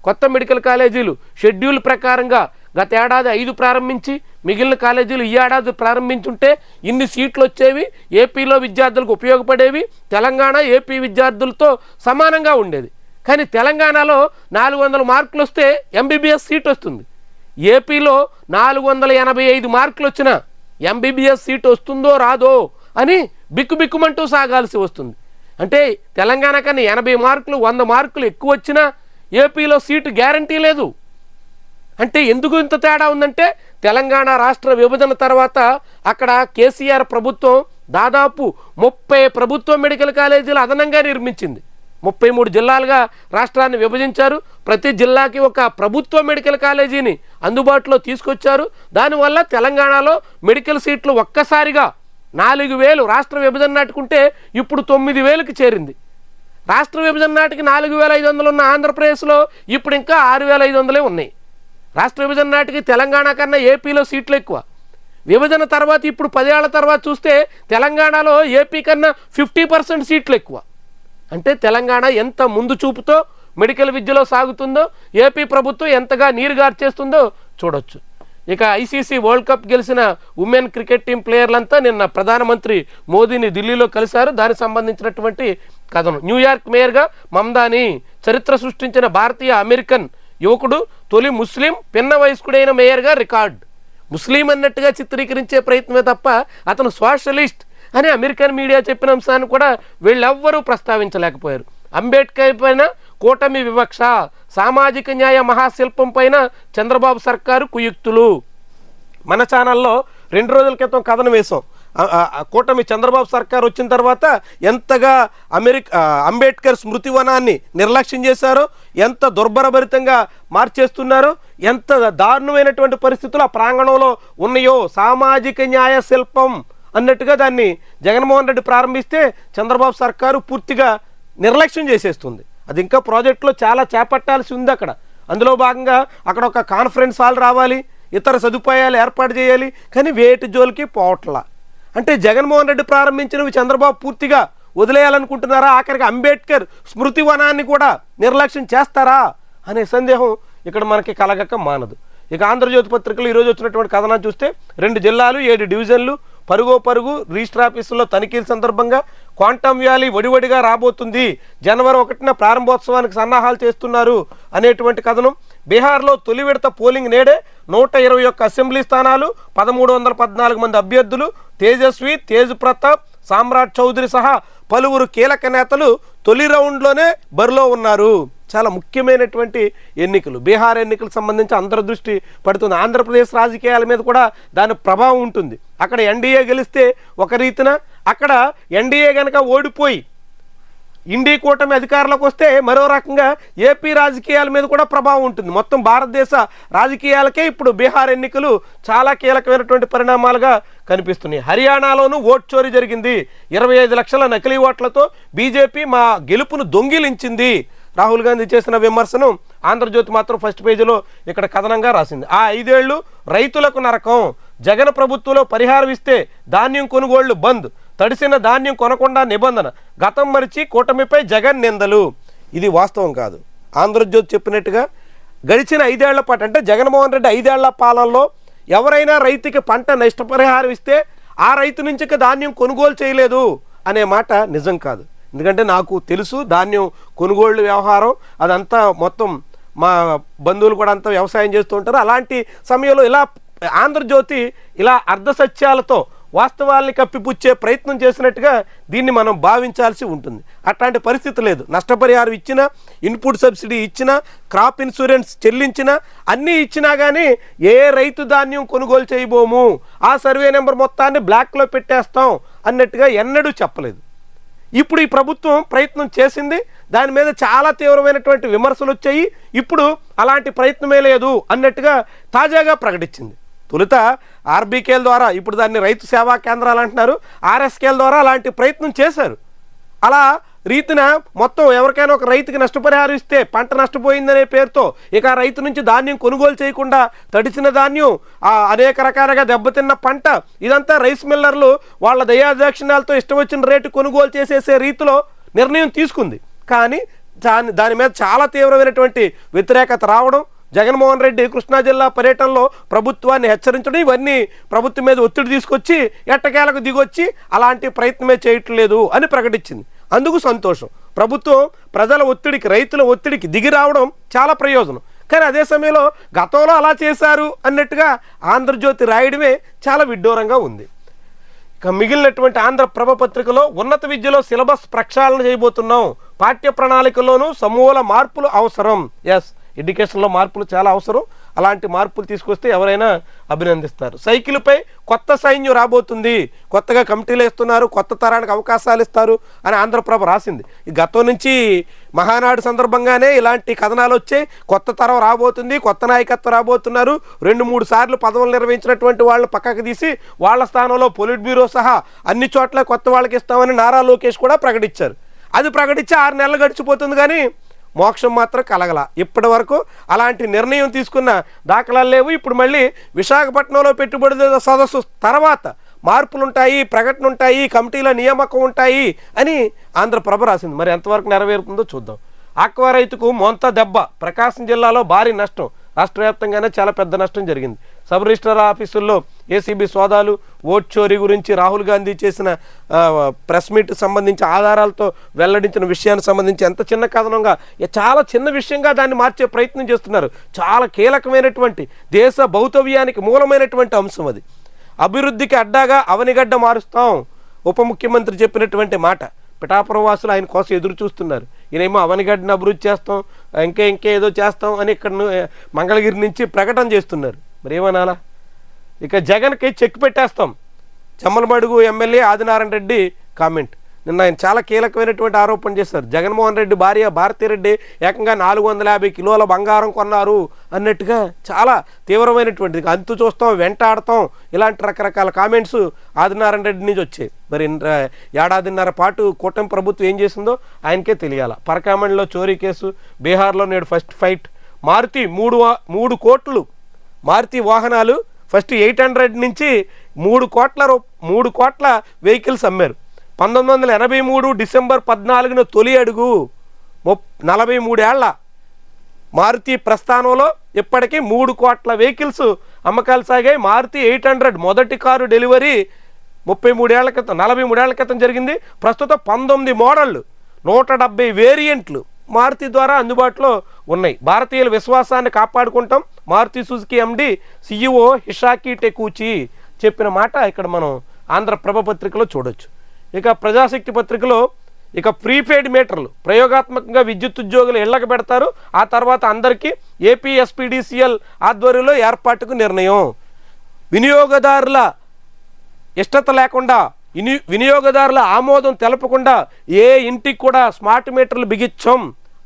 కొత్త మెడికల్ కాలేజీలు షెడ్యూల్ ప్రకారంగా గత ఏడాది ఐదు ప్రారంభించి మిగిలిన కాలేజీలు ఈ ఏడాది ప్రారంభించుంటే ఇన్ని సీట్లు వచ్చేవి ఏపీలో విద్యార్థులకు ఉపయోగపడేవి. తెలంగాణ ఏపీ విద్యార్థులతో సమానంగా ఉండేది. కానీ తెలంగాణలో నాలుగు వందల మార్కులు వస్తే ఎంబీబీఎస్ సీట్ వస్తుంది ఏపీలో నాలుగు వందల ఎనభై ఐదు మార్కులు వచ్చిన ఎంబీబీఎస్ సీట్ వస్తుందో రాదో అని బిక్కుబిక్కుమంటూ సాగాల్సి వస్తుంది. అంటే తెలంగాణ కన్నా ఎనభై మార్కులు వంద మార్కులు ఎక్కువ వచ్చినా ఏపీలో సీటు గ్యారంటీ లేదు. అంటే ఎందుకు ఇంత తేడా ఉందంటే తెలంగాణ రాష్ట్ర విభజన తర్వాత అక్కడ కేసీఆర్ ప్రభుత్వం దాదాపు ముప్పై ప్రభుత్వ మెడికల్ కాలేజీలు అదనంగా నిర్మించింది. ముప్పై మూడు జిల్లాలుగా రాష్ట్రాన్ని విభజించారు. ప్రతి జిల్లాకి ఒక ప్రభుత్వ మెడికల్ కాలేజీని అందుబాటులో తీసుకొచ్చారు. దానివల్ల తెలంగాణలో మెడికల్ సీట్లు ఒక్కసారిగా నాలుగు వేలు రాష్ట్ర విభజన నాటుకుంటే ఇప్పుడు తొమ్మిది వేలకు చేరింది. రాష్ట్ర విభజన నాటికి నాలుగు వేల ఐదు వందలు ఉన్న ఆంధ్రప్రదేశ్లో ఇప్పుడు ఇంకా ఆరు వేల ఐదు వందలే ఉన్నాయి. రాష్ట్ర విభజన నాటికి తెలంగాణ కన్నా ఏపీలో సీట్లు ఎక్కువ. విభజన తర్వాత ఇప్పుడు పదేళ్ళ తర్వాత చూస్తే తెలంగాణలో ఏపీ కన్నా ఫిఫ్టీ పర్సెంట్ సీట్లు ఎక్కువ. అంటే తెలంగాణ ఎంత ముందు చూపుతో మెడికల్ విద్యలో సాగుతుందో ఏపీ ప్రభుత్వం ఎంతగా నీరుగార్చేస్తుందో చూడొచ్చు. ఇక ఐసీసీ వరల్డ్ కప్ గెలిచిన ఉమెన్ క్రికెట్ టీం ప్లేయర్లంతా నిన్న ప్రధానమంత్రి మోదీని ఢిల్లీలో కలిశారు. దానికి సంబంధించినటువంటి కథను. న్యూయార్క్ మేయర్గా మమ్దాని చరిత్ర సృష్టించిన భారతీయ అమెరికన్ యువకుడు తొలి ముస్లిం పిన్న వయస్కుడైన మేయర్గా రికార్డ్. ముస్లిం అన్నట్టుగా చిత్రీకరించే ప్రయత్నమే తప్ప అతను సోషలిస్ట్ అని అమెరికన్ మీడియా చెప్పిన అంశాన్ని కూడా వీళ్ళెవ్వరూ ప్రస్తావించలేకపోయారు. అంబేద్కర్ పైన కూటమి వివక్ష సామాజిక న్యాయ మహాశిల్పం పైన చంద్రబాబు సర్కారు కుయుక్తులు. మన ఛానల్లో రెండు రోజుల క్రితం కథనం వేశాం. కూటమి చంద్రబాబు సర్కార్ వచ్చిన తర్వాత ఎంతగా అమెరికా అంబేద్కర్ స్మృతివనాన్ని నిర్లక్ష్యం చేశారో ఎంత దుర్భరభరితంగా మార్చేస్తున్నారో ఎంత దారుణమైనటువంటి పరిస్థితులు ఆ ప్రాంగణంలో ఉన్నాయో సామాజిక న్యాయ శిల్పం అన్నట్టుగా దాన్ని జగన్మోహన్ రెడ్డి ప్రారంభిస్తే చంద్రబాబు సర్కారు పూర్తిగా నిర్లక్ష్యం చేసేస్తుంది. అది ఇంకా ప్రాజెక్టులో చాలా చేపట్టాల్సి ఉంది అక్కడ. అందులో భాగంగా అక్కడ ఒక కాన్ఫరెన్స్ హాల్ రావాలి ఇతర సదుపాయాలు ఏర్పాటు చేయాలి కానీ వేటి జోలికి పోవట్లా. అంటే జగన్మోహన్ రెడ్డి ప్రారంభించినవి చంద్రబాబు పూర్తిగా వదిలేయాలనుకుంటున్నారా? ఆఖరికి అంబేద్కర్ స్మృతి వనాన్ని కూడా నిర్లక్ష్యం చేస్తారా? అనే సందేహం ఇక్కడ మనకి కలగక మానదు. ఇక ఆంధ్రజ్యోతి పత్రికలు ఈరోజు వచ్చినటువంటి కథనాన్ని చూస్తే రెండు జిల్లాలు ఏడు డివిజన్లు పరుగో పరుగు రిజిస్టర్ ఆఫీసుల్లో తనిఖీల సందర్భంగా క్వాంటమ్ వ్యాలీ వడివడిగా రాబోతుంది. జనవరి ఒకటిన ప్రారంభోత్సవానికి సన్నాహాలు చేస్తున్నారు అనేటువంటి కథనం. బీహార్లో తొలి విడత పోలింగ్ నేడే నూట ఇరవై ఒక్క అసెంబ్లీ స్థానాలు పదమూడు వందల పద్నాలుగు మంది అభ్యర్థులు తేజస్వి తేజ్ ప్రతాప్ సామ్రాట్ చౌదరి సహా పలువురు కీలక నేతలు తొలి రౌండ్లోనే బరిలో ఉన్నారు. చాలా ముఖ్యమైనటువంటి ఎన్నికలు. బీహార్ ఎన్నికలకు సంబంధించి అంతర్దృష్టి పడుతుంది. ఆంధ్రప్రదేశ్ రాజకీయాల మీద కూడా దాని ప్రభావం ఉంటుంది. అక్కడ ఎన్డీఏ గెలిస్తే ఒక రీతిన అక్కడ ఎన్డీఏ కనుక ఓడిపోయి ఇండి కూటమి అధికారంలోకి వస్తే మరో రకంగా ఏపీ రాజకీయాల మీద కూడా ప్రభావం ఉంటుంది. మొత్తం భారతదేశ రాజకీయాలకే ఇప్పుడు బీహార్ ఎన్నికలు చాలా కీలకమైనటువంటి పరిణామాలుగా కనిపిస్తున్నాయి. హర్యానాలోనూ ఓట్ చోరీ జరిగింది. ఇరవై ఐదు లక్షల నకిలీ ఓట్లతో బీజేపీ మా గెలుపును దొంగిలించింది. రాహుల్ గాంధీ చేసిన విమర్శను ఆంధ్రజ్యోతి మాత్రం ఫస్ట్ పేజీలో ఇక్కడ కథనంగా రాసింది. ఆ ఐదేళ్ళు రైతులకు నరకం. జగన్ ప్రభుత్వంలో పరిహారం ఇస్తే ధాన్యం కొనుగోళ్ళు బంద్. తడిసిన ధాన్యం కొనకుండా నిబంధన. గతం మరిచి కూటమిపై జగన్ నిందలు. ఇది వాస్తవం కాదు. ఆంధ్రజ్యోతి చెప్పినట్టుగా గడిచిన ఐదేళ్ళ పాటు అంటే జగన్మోహన్ రెడ్డి ఐదేళ్ళ పాలనలో ఎవరైనా రైతుకి పంట నష్టపరిహారం ఇస్తే ఆ రైతు నుంచి ధాన్యం కొనుగోలు చేయలేదు అనే మాట నిజం కాదు. ఎందుకంటే నాకు తెలుసు ధాన్యం కొనుగోళ్ళు వ్యవహారం అదంతా మొత్తం మా బంధువులు కూడా అంతా వ్యవసాయం చేస్తూ ఉంటారు. అలాంటి సమయంలో ఇలా ఆంధ్రజ్యోతి ఇలా అర్ధసత్యాలతో వాస్తవాల్ని కప్పిపుచ్చే ప్రయత్నం చేసినట్టుగా దీన్ని మనం భావించాల్సి ఉంటుంది. అట్లాంటి పరిస్థితి లేదు. నష్టపరిహారం ఇచ్చినా ఇన్పుట్ సబ్సిడీ ఇచ్చినా క్రాప్ ఇన్సూరెన్స్ చెల్లించినా అన్నీ ఇచ్చినా కానీ ఏ రైతు ధాన్యం కొనుగోలు చేయబోము? ఆ సర్వే నెంబర్ మొత్తాన్ని బ్లాక్లో పెట్టేస్తాం అన్నట్టుగా ఎన్నడూ చెప్పలేదు. ఇప్పుడు ఈ ప్రభుత్వం ప్రయత్నం చేసింది. దాని మీద చాలా తీవ్రమైనటువంటి విమర్శలు వచ్చాయి. ఇప్పుడు అలాంటి ప్రయత్నమే లేదు అన్నట్టుగా తాజాగా ప్రకటించింది. తొలుత ఆర్బీకేల ద్వారా ఇప్పుడు దాన్ని రైతు సేవా కేంద్రాలు అంటున్నారు. ఆర్ఎస్కేల ద్వారా అలాంటి ప్రయత్నం చేశారు. అలా రీతిన మొత్తం ఎవరికైనా ఒక రైతుకి నష్టపరిహారం ఇస్తే పంట నష్టపోయిందనే పేరుతో ఇక రైతు నుంచి ధాన్యం కొనుగోలు చేయకుండా తడిచిన ధాన్యం ఆ అనేక రకాలుగా దెబ్బతిన్న పంట ఇదంతా రైస్ మిల్లర్లు వాళ్ళ దయాదాక్షిణ్యాలతో ఇష్టం వచ్చిన రేటు కొనుగోలు చేసేసే రీతిలో నిర్ణయం తీసుకుంది. కానీ దాని దాని మీద చాలా తీవ్రమైనటువంటి వ్యతిరేకత రావడం జగన్మోహన్ రెడ్డి కృష్ణా జిల్లా పర్యటనలో ప్రభుత్వాన్ని హెచ్చరించడం ఇవన్నీ ప్రభుత్వం మీద ఒత్తిడి తీసుకొచ్చి ఎట్టకేలకు దిగొచ్చి అలాంటి ప్రయత్నమే చేయట్లేదు అని ప్రకటించింది. అందుకు సంతోషం. ప్రభుత్వం ప్రజల ఒత్తిడికి రైతుల ఒత్తిడికి దిగి రావడం చాలా ప్రయోజనం. కానీ అదే సమయంలో గతంలో అలా చేశారు అన్నట్టుగా ఆంధ్రజ్యోతి రాయడమే చాలా విడ్డూరంగా ఉంది. ఇక మిగిలినటువంటి ఆంధ్రప్రభ పత్రికలో ఉన్నత విద్యలో సిలబస్ ప్రక్షాళన చేయబోతున్నాం. పాఠ్య ప్రణాళికలోనూ సమూల మార్పులు అవసరం. ఎస్ ఎడ్యుకేషన్లో మార్పులు చాలా అవసరం. అలాంటి మార్పులు తీసుకొస్తే ఎవరైనా అభినందిస్తారు. సైకిల్పై కొత్త సైన్యం రాబోతుంది. కొత్తగా కమిటీలు వేస్తున్నారు. కొత్త తరానికి అవకాశాలు ఇస్తారు అని ఆంధ్రప్రభ రాసింది. ఈ గతం నుంచి మహానాడు సందర్భంగానే ఇలాంటి కథనాలు వచ్చాయి కొత్త తరం రాబోతుంది. కొత్త నాయకత్వం రాబోతున్నారు. రెండు మూడు సార్లు పదవులు నిర్వహించినటువంటి వాళ్ళు పక్కకు తీసి వాళ్ళ స్థానంలో పొలిట్ బ్యూరో సహా అన్ని చోట్ల కొత్త వాళ్ళకి ఇస్తామని నారా లోకేష్ కూడా ప్రకటించారు. అది ప్రకటించి ఆరు నెలలు గడిచిపోతుంది కానీ మోక్షం మాత్రం కలగల. ఇప్పటి వరకు అలాంటి నిర్ణయం తీసుకున్న దాఖలాలు లేవు. ఇప్పుడు మళ్ళీ విశాఖపట్నంలో పెట్టుబడిదారుల సదస్సు తర్వాత మార్పులు ఉంటాయి ప్రకటన ఉంటాయి కమిటీల నియామకం ఉంటాయి అని ఆంధ్రప్రభ రాసింది. మరి ఎంతవరకు నెరవేరుతుందో చూద్దాం. ఆక్వా రైతుకు మొంత దెబ్బ. ప్రకాశం జిల్లాలో భారీ నష్టం. రాష్ట్ర వ్యాప్తంగానే చాలా పెద్ద నష్టం జరిగింది. సబ్ రిజిస్టర్ ఆఫీసుల్లో ఏసీబీ సోదాలు ఓట్ చోరీ గురించి రాహుల్ గాంధీ చేసిన ప్రెస్ మీట్ సంబంధించి ఆధారాలతో వెల్లడించిన విషయానికి సంబంధించి ఎంత చిన్న కథనంగా చాలా చిన్న విషయంగా దాన్ని మార్చే ప్రయత్నం చేస్తున్నారు. చాలా కీలకమైనటువంటి దేశ భౌతవ్యానికి మూలమైనటువంటి అంశం అది. అభివృద్ధికి అడ్డాగా అవనిగడ్డ మారుస్తాం ఉప ముఖ్యమంత్రి చెప్పినటువంటి మాట. పిఠాపురం వాసులు ఆయన కోసం ఎదురు చూస్తున్నారు. ఈయనేమో అవనిగడ్డని అభివృద్ధి చేస్తాం ఇంకే ఇంకే ఏదో చేస్తాం అని ఇక్కడ మంగళగిరి నుంచి ప్రకటన చేస్తున్నారు. మరి ఏమనాలా ఇక జగన్కి చెక్ పెట్టేస్తాం. Jammalamadugu MLA Adinarayana Reddy comment. నిన్న ఆయన చాలా కీలకమైనటువంటి ఆరోపణ చేశారు. జగన్మోహన్ రెడ్డి భార్య భారతీరెడ్డి ఏకంగా నాలుగు వందల యాభై కిలోల బంగారం కొన్నారు అన్నట్టుగా చాలా తీవ్రమైనటువంటి అంతు చూస్తాం వెంటాడతాం ఇలాంటి రకరకాల కామెంట్స్ ఆదినారాయణ రెడ్డి నుంచి వచ్చాయి. మరి ఏడాదిన్నర పాటు కూటమి ప్రభుత్వం ఏం చేసిందో ఆయనకే తెలియాల. పరకామణిలో చోరీ కేసు బీహార్లో నేడు ఫస్ట్ ఫైట్ మారుతి మూడు మూడు కోట్లు మారుతి వాహనాలు ఫస్ట్ ఎయిట్ హండ్రెడ్ నుంచి మూడు కోట్ల రూ మూడు కోట్ల వెహికల్స్ అమ్మారు. పంతొమ్మిది వందల ఎనభై మూడు డిసెంబర్ పద్నాలుగున తొలి అడుగు. ముప్ నలభై మూడేళ్ళ మారుతి ప్రస్థానంలో ఇప్పటికీ మూడు కోట్ల వెహికల్స్ అమ్మకాలు సాగాయి. మారుతి ఎయిట్ హండ్రెడ్ మొదటి కారు డెలివరీ ముప్పై మూడేళ్ళ క్రితం నలభై మూడేళ్ళ క్రితం జరిగింది. ప్రస్తుతం పంతొమ్మిది మోడళ్ళు నూట డెబ్బై వేరియంట్లు మారుతి ద్వారా అందుబాటులో ఉన్నాయి. భారతీయుల విశ్వాసాన్ని కాపాడుకుంటాం. Maruti Suzuki MD CEO Hisashi Takeuchi చెప్పిన మాట ఇక్కడ మనం ఆంధ్రప్రభ పత్రికలో చూడొచ్చు. ఇక ప్రజాశక్తి పత్రికలో ఇక ప్రీపెయిడ్ మీటర్లు ప్రయోగాత్మకంగా విద్యుత్ ఉద్యోగులు ఇళ్ళకు పెడతారు. ఆ తర్వాత అందరికీ ఏపీఎస్పీడీసీఎల్ ఆధ్వర్యంలో ఏర్పాటుకు నిర్ణయం. వినియోగదారుల ఇష్టత లేకుండా వినియోగదారుల ఆమోదం తెలపకుండా ఏ ఇంటికి కూడా స్మార్ట్ మీటర్లు బిగించం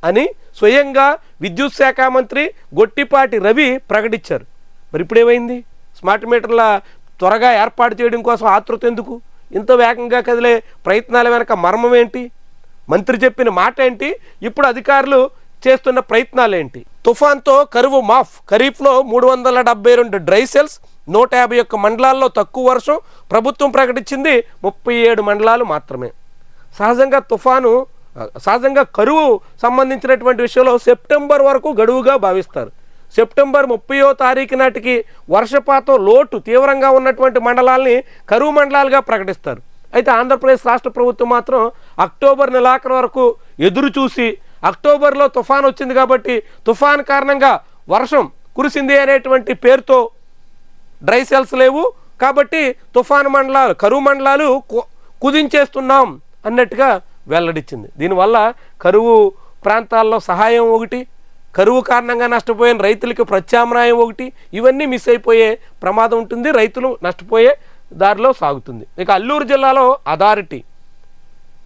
అని స్వయంగా విద్యుత్ శాఖ మంత్రి గొట్టిపాటి రవి ప్రకటించారు. మరి ఇప్పుడు ఏమైంది స్మార్ట్ మీటర్ల త్వరగా ఏర్పాటు చేయడం కోసం ఆతృత ఎందుకు? ఇంత వేగంగా కదిలే ప్రయత్నాల వెనక మర్మం ఏంటి? మంత్రి చెప్పిన మాట ఏంటి? ఇప్పుడు అధికారులు చేస్తున్న ప్రయత్నాలు ఏంటి తుఫాన్తో కరువు మాఫ్. ఖరీఫ్లో మూడు వందల డెబ్బై రెండు డ్రై సెల్స్ నూట యాభై ఒక్క మండలాల్లో తక్కువ వర్షం ప్రభుత్వం ప్రకటించింది. ముప్పై ఏడు మండలాలు మాత్రమే. సహజంగా తుఫాను సహజంగా కరువు సంబంధించినటువంటి విషయంలో సెప్టెంబర్ వరకు గడువుగా భావిస్తారు. సెప్టెంబర్ ముప్పయో తారీఖు నాటికి వర్షపాతం లోటు తీవ్రంగా ఉన్నటువంటి మండలాల్ని కరువు మండలాలుగా ప్రకటిస్తారు. అయితే ఆంధ్రప్రదేశ్ రాష్ట్ర ప్రభుత్వం మాత్రం అక్టోబర్ నెలాఖరు వరకు ఎదురు చూసి అక్టోబర్లో తుఫాన్ వచ్చింది కాబట్టి తుఫాన్ కారణంగా వర్షం కురిసింది అనేటువంటి పేరుతో డ్రై సెల్స్ లేవు కాబట్టి తుఫాను మండలాలు కరువు మండలాలు కు- కుదించేస్తున్నాం అన్నట్టుగా వెల్లడించింది దీనివల్ల కరువు ప్రాంతాల్లో సహాయం ఒకటి కరువు కారణంగా నష్టపోయిన రైతులకి ప్రత్యామ్నాయం ఒకటి ఇవన్నీ మిస్ అయిపోయే ప్రమాదం ఉంటుంది రైతులు నష్టపోయే దారిలో సాగుతుంది. ఇక అల్లూరు జిల్లాలో అథారిటీ.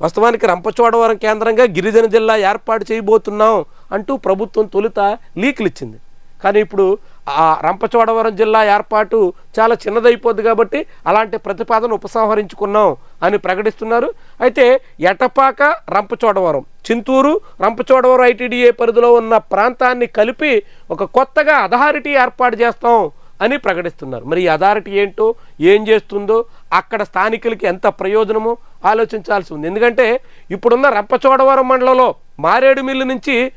వాస్తవానికి రంపచోడవరం కేంద్రంగా గిరిజన జిల్లా ఏర్పాటు చేయబోతున్నాం అంటూ ప్రభుత్వం తొలుత లీకులు ఇచ్చింది కానీ ఇప్పుడు ఆ రంపచోడవరం జిల్లా ఏర్పాటు చాలా చిన్నదైపోద్ది కాబట్టి అలాంటి ప్రతిపాదన ఉపసంహరించుకున్నాం అని ప్రకటిస్తున్నారు. అయితే ఎటపాక రంపచోడవరం చింతూరు రంపచోడవరం ఐటీడీఏ పరిధిలో ఉన్న ప్రాంతాన్ని కలిపి ఒక కొత్తగా అథారిటీ ఏర్పాటు చేస్తాం అని ప్రకటిస్తున్నారు. మరి ఈ అథారిటీ ఏంటో ఏం చేస్తుందో అక్కడ స్థానికులకి ఎంత ప్రయోజనమో ఆలోచించాల్సి ఉంది. ఎందుకంటే ఇప్పుడున్న రంపచోడవరం మండలంలో మారేడుమిల్లు నుంచి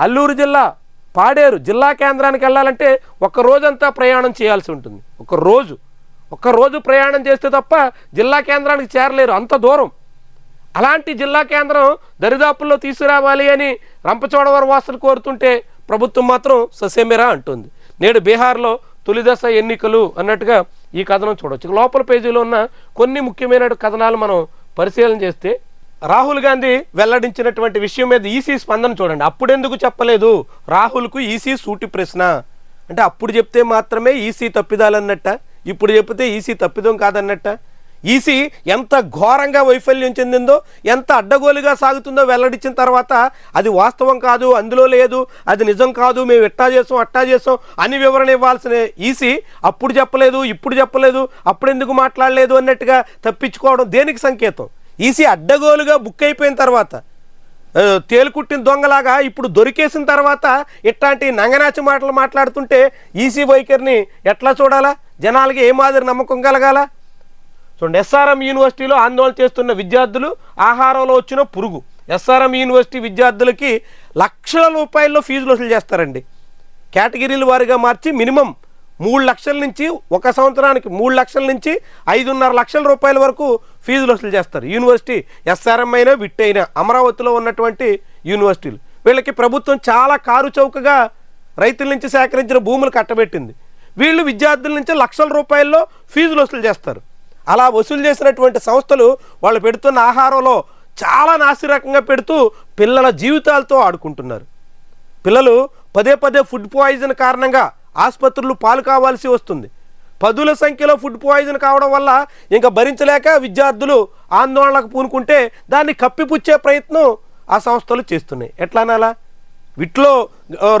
అల్లూరు జిల్లా పాడేరు జిల్లా కేంద్రానికి వెళ్ళాలంటే ఒక రోజంతా ప్రయాణం చేయాల్సి ఉంటుంది. ఒక రోజు. ఒక్క రోజు ప్రయాణం చేస్తే తప్ప జిల్లా కేంద్రానికి చేరలేరు. అంత దూరం. అలాంటి జిల్లా కేంద్రం దరిదాపుల్లో తీసుకురావాలి అని రంపచోడవరం వాసులు కోరుతుంటే ప్రభుత్వం మాత్రం ససేమిరా అంటుంది. నేడు బీహార్లో తొలిదశ ఎన్నికలు అన్నట్టుగా ఈ కథనం చూడొచ్చు లోపల పేజీలో ఉన్న కొన్ని ముఖ్యమైన కథనాలు మనం పరిశీలన చేస్తే రాహుల్ గాంధీ వెల్లడించినటువంటి విషయం మీద ఈసీ స్పందన చూడండి. అప్పుడెందుకు చెప్పలేదు? రాహుల్కు ఈసీ సూటి ప్రశ్న. అంటే అప్పుడు చెప్తే మాత్రమే ఈసీ తప్పిదాలన్నట్ట. ఇప్పుడు చెప్తే ఈసీ తప్పిదం కాదన్నట్ట. ఈసీ ఎంత ఘోరంగా వైఫల్యం చెందిందో ఎంత అడ్డగోలుగా సాగుతుందో వెల్లడించిన తర్వాత అది వాస్తవం కాదు అందులో లేదు అది నిజం కాదు మేము ఇట్టా చేసాం అట్టా చేసాం అని వివరణ ఇవ్వాల్సిన ఈసీ అప్పుడు చెప్పలేదు ఇప్పుడు చెప్పలేదు అప్పుడు ఎందుకు మాట్లాడలేదు అన్నట్టుగా తప్పించుకోవడం దేనికి సంకేతం? ఈసీ అడ్డగోలుగా బుక్ అయిపోయిన తర్వాత తేలుకుట్టిన దొంగలాగా ఇప్పుడు దొరికేసిన తర్వాత ఇట్లాంటి నంగనాచి మాటలు మాట్లాడుతుంటే ఈసీ వైఖరిని ఎట్లా చూడాలా? జనాలకి ఏ మాదిరి నమ్మకం కలగాల? చూడండి ఎస్ఆర్ఎం యూనివర్సిటీలో ఆందోళన చేస్తున్న విద్యార్థులు ఆహారంలో వచ్చిన పురుగు. ఎస్ఆర్ఎం యూనివర్సిటీ విద్యార్థులకి లక్షల రూపాయల్లో ఫీజులు వసూలు చేస్తారండి. కేటగిరీల వారిగా మార్చి మినిమం మూడు లక్షల నుంచి ఒక సంవత్సరానికి మూడు లక్షల నుంచి ఐదున్నర లక్షల రూపాయల వరకు ఫీజులు వసూలు చేస్తారు. యూనివర్సిటీ ఎస్ఆర్ఎం అయినా విట్ అయినా అమరావతిలో ఉన్నటువంటి యూనివర్సిటీలు. వీళ్ళకి ప్రభుత్వం చాలా కారు చౌకగా రైతుల నుంచి సేకరించిన భూములు కట్టబెట్టింది. వీళ్ళు విద్యార్థుల నుంచి లక్షల రూపాయల్లో ఫీజులు వసూలు చేస్తారు. అలా వసూలు చేసినటువంటి సంస్థలు వాళ్ళు పెడుతున్న ఆహారంలో చాలా నాసిరకంగా పెడుతూ పిల్లల జీవితాలతో ఆడుకుంటున్నారు. పిల్లలు పదే పదే ఫుడ్ పాయిజన్ కారణంగా ఆసుపత్రులు పాలు కావాల్సి వస్తుంది. పదుల సంఖ్యలో ఫుడ్ పాయిజన్ కావడం వల్ల ఇంకా భరించలేక విద్యార్థులు ఆందోళనకు పూనుకుంటే దాన్ని కప్పిపుచ్చే ప్రయత్నం ఆ సంస్థలు చేస్తున్నాయి. ఎట్లా అనాలా వీటిలో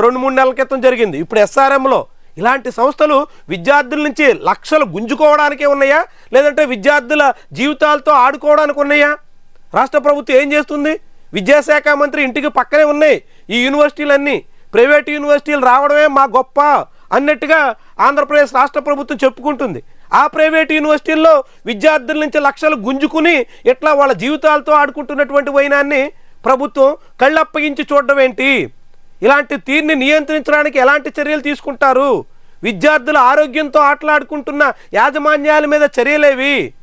రెండు మూడు నెలల క్రితం జరిగింది. ఇప్పుడు ఎస్ఆర్ఎంలో ఇలాంటి సంస్థలు విద్యార్థుల నుంచి లక్షలు గుంజుకోవడానికే ఉన్నాయా? లేదంటే విద్యార్థుల జీవితాలతో ఆడుకోవడానికి ఉన్నాయా? రాష్ట్ర ప్రభుత్వం ఏం చేస్తుంది? విద్యాశాఖ మంత్రి ఇంటికి పక్కనే ఉన్నాయి. ఈ యూనివర్సిటీలన్నీ. ప్రైవేట్ యూనివర్సిటీలు రావడమే మా గొప్ప అన్నట్టుగా ఆంధ్రప్రదేశ్ రాష్ట్ర ప్రభుత్వం చెప్పుకుంటుంది. ఆ ప్రైవేట్ యూనివర్సిటీల్లో విద్యార్థుల నుంచి లక్షలు గుంజుకుని ఇట్లా వాళ్ళ జీవితాలతో ఆడుకుంటున్నటువంటి వైనాన్ని ప్రభుత్వం కళ్ళప్పగించి చూడడం ఏంటి? ఇలాంటి తీరుని నియంత్రించడానికి ఎలాంటి చర్యలు తీసుకుంటారు? విద్యార్థుల ఆరోగ్యంతో ఆటలాడుకుంటున్న యాజమాన్యాల మీద చర్యలేవి?